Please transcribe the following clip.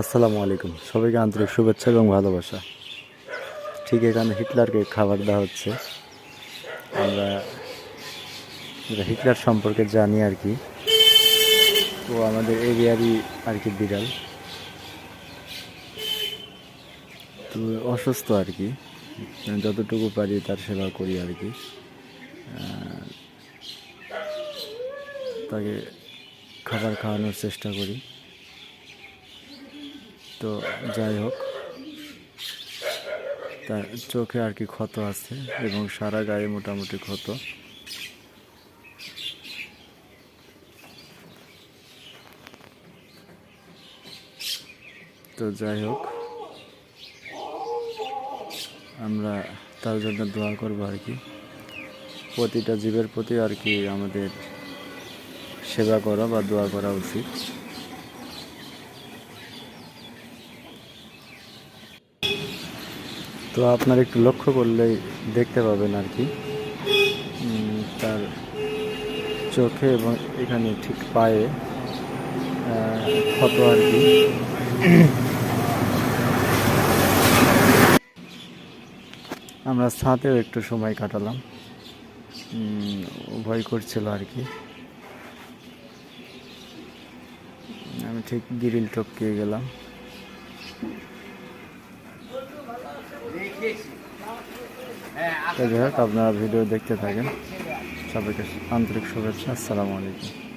আসসালামু আলাইকুম। সবাইকে আন্তরিক শুভেচ্ছা এবং ভালোবাসা। ঠিক এখানে হিটলারকে খাবার দেওয়া হচ্ছে। আমরা হিটলার সম্পর্কে জানি আর কি। ও আমাদের এরিয়ারই আর কি বিড়াল। তো অসুস্থ আর কি। যতটুকু পারি তার সেবা করি আর কি। তাকে খাবার খাওয়ানোর চেষ্টা করি। তো যাই হোক, তার চোখে আর কি ক্ষত আছে এবং সারা গায়ে মোটামুটি ক্ষত। তো যাই হোক, আমরা তার জন্য দোয়া করব আর কি। প্রতিটা জীবের প্রতি আর কি আমাদের সেবা করা বা দোয়া করা উচিত। তো আপনার একটু লক্ষ্য করলেই দেখতে পাবেন আর কি। তার চোখে এবং এখানে ঠিক পায়ে ক্ষত আর কি। আমরা ছাদেও একটু সময় কাটালাম। ভয় করছিল আর কি। আমি ঠিক গিরিল টপকে গেলাম। যাই হোক আপনারা ভিডিও দেখতে থাকেন। সবাইকে আন্তরিক শুভেচ্ছা। আসসালামু আলাইকুম।